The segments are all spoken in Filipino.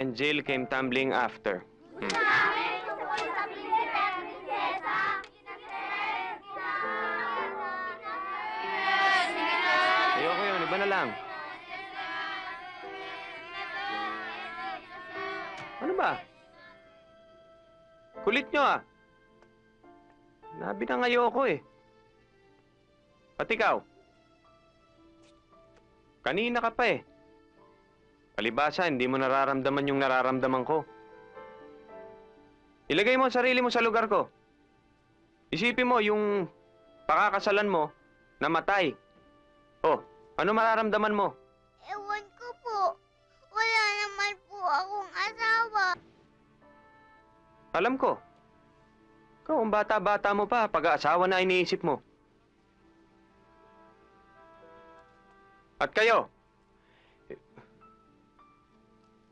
and Jill came tumbling after. Hmm. Ayoko yun, iba na lang. Ano ba? Kulit nyo ah. Nabi na ayoko eh. Pati ikaw. Kanina ka pa eh. Palibasa, hindi mo nararamdaman yung nararamdaman ko. Ilagay mo ang sarili mo sa lugar ko. Isipin mo yung pakakasalan mo, namatay. Oh, ano mararamdaman mo? Ewan ko po. Wala naman po akong asawa. Alam ko. Ikaw, ang bata-bata mo pa, pag-aasawa na iniisip mo. At kayo,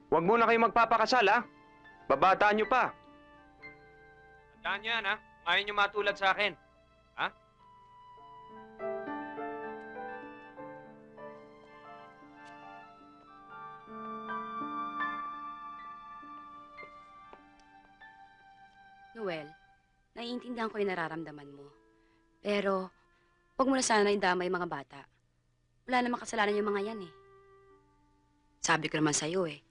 huwag muna kayo magpapakasal, ha? Babataan nyo pa. Tandaan nyo yan, ha? Kung Ayaw nyo matulad sa akin. Ha? Noel, naiintindihan ko yung nararamdaman mo. Pero, huwag mo na sana idama yung mga bata. Wala namang kasalanan yung mga yan eh. Sabi ko naman sa'yo eh.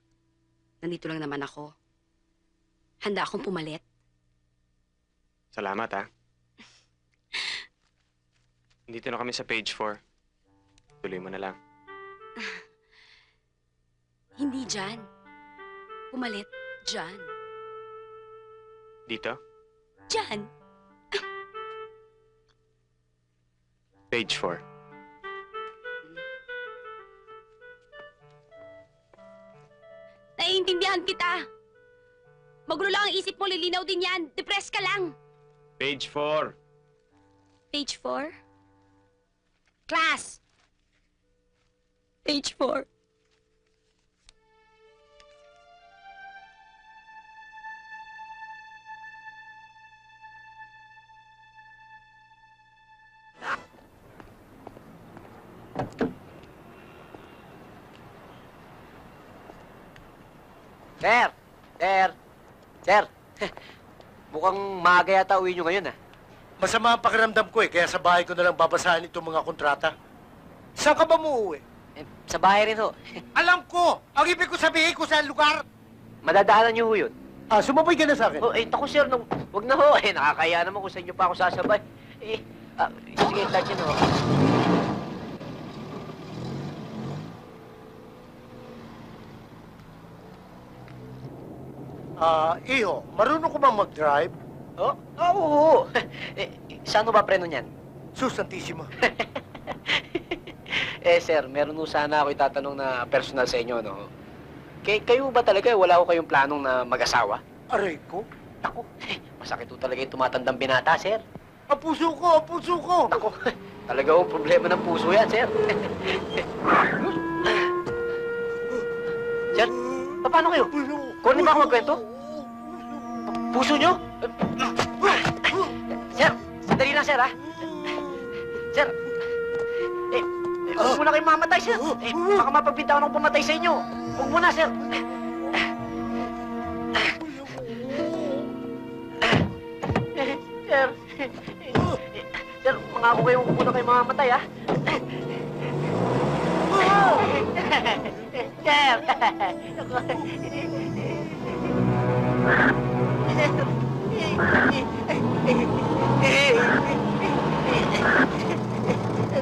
Nandito lang naman ako. Handa akong pumalit. Salamat, ha? Dito na kami sa page 4. Tuloy mo na lang. Hindi dyan. Pumalit dyan. Dito? Dyan! Page 4. Naiintindihan kita! Magulo lang ang isip mo, lilinaw din yan. Depressed ka lang. Page 4. Page 4. Class! Page 4. Sir! Sir! Sir! Mukhang maaga yata uwi nyo ngayon, ah. Masama ang pakiramdam ko eh, kaya sa bahay ko na lang babasahin itong mga kontrata. Saan ka ba muuwi? Eh, sa bahay rin ho. Alam ko! Ang ibig ko sabihin ko sa lugar! Madadaanan nyo ho yun. Ah, sumabay ka na sa akin. Oh, eh, naku, sir, nung, wag na ho. Eh, nakakaya naman kung sa inyo pa ako sasabay. Eh, ah, sige, start yun ho. Ah, iho, marunong ko bang mag-drive? Oh, oh, oo. eh, saan ba preno niyan? Sus, Santissima. eh, sir, meron ho sana ako itatanong na personal sa inyo, no? Kay, kayo ba talaga, wala ko kayong planong na mag-asawa? Aray ko. Naku, masakit ho talaga yung tumatandang binata, sir. Ang puso ko, ang puso ko! Naku, talaga ho problema ng puso yan, sir. Paano kayo? Ko. Kunin ba ako magkwento? Puso nyo? Sir, sandali lang, sir, ha? Sir, eh, huwag muna kayong mamatay, sir. Eh, baka mapagpintawan akong pumatay sa inyo. Huwag muna, sir. Sir, sir, mangako kayo huwag muna kayong mamamatay, ha? Sir!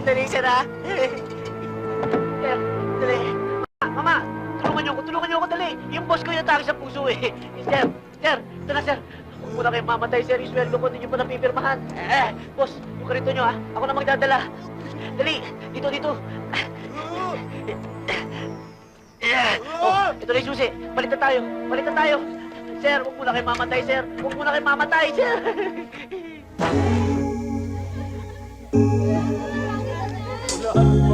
Dali, sir? Sir, dali. Mama, tulungan niyo ako, tulungan niyo ako, dali. Yung boss ko yung atake sa puso, eh. Sir, sir, ito na, sir. Huwag muna kayong mamatay, sir. Yung sweldo ko, hindi niyo pa napipirmahan. Eh, boss, yung karito niyo, ha? Ako na magdadala. Dali, dito, dito. Oh, ito na yung susi. Balik na tayo. Balik na tayo. Sir, huwag muna kayo mamatay, sir. Huwag muna kayo mamatay, sir. Ay.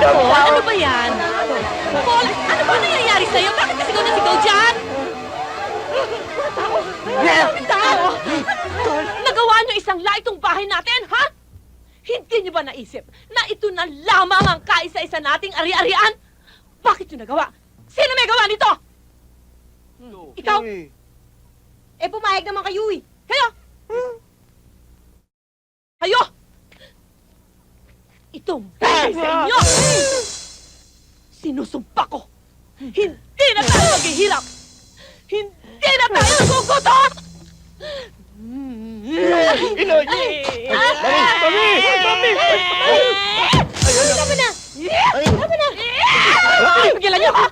Paul, ano ba yan? Paul, ano ba nangyayari sa'yo? Bakit ka sigaw na sigaw dyan? Tao! Nagawa niyo isang la itong bahay natin, ha? Hindi niyo ba naisip na ito na lamang ang kaisa-isa nating ari-arian? Bakit niyo nagawa? Sino may gawa nito? Ikaw? Eh, pumayag naman kayo eh. Kayo? Kayo? Bagay sa inyo! Sinusumpa ko! Hindi na tayo maghihirap! Hindi na tayo gugutom! Inoy! Mami! Mami! Mami! Tama na! Tama na! Pigilan niyo ako!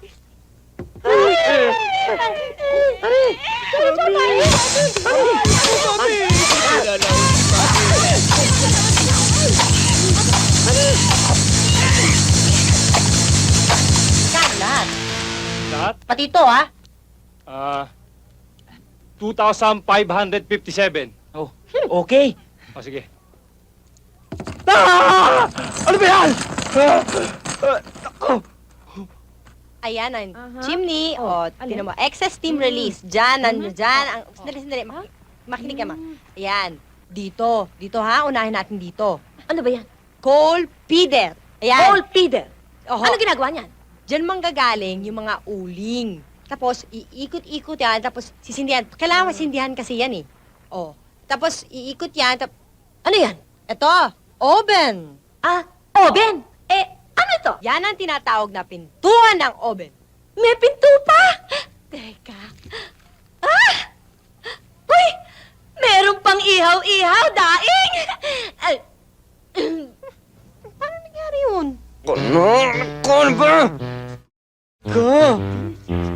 Lahat. Lahat? Pati ito, ha? Ah, 2,557. Oh, okay. O, sige. Ah! Ano ba yan? Ayan ang chimney. O, tinan mo. Excess steam release. Diyan, nandiyo dyan. Ang, sandali, sandali. Maki- makinig ka, ma. Ayan. Dito. Dito, ha? Unahin natin dito. Ano ba yan? Coal feeder. Ayan. Paul Peter! Oho. Ano ginagawa niyan? Diyan manggagaling yung mga uling. Tapos, iikot-ikot yan. Tapos, sisindihan. Kailangan masindihan kasi yan, eh. O. Tapos, iikot yan. Tap Ano yan? Ito. Oven. Ah, oven! Eh, ano ito? Yan ang tinatawag na pintuan ng oven. May pinto pa! Teka. Ah! Uy! Meron pang ihaw-ihaw, daing! Ay, Paano nangyari yun? Ano? Ano ba? Ka. Ka-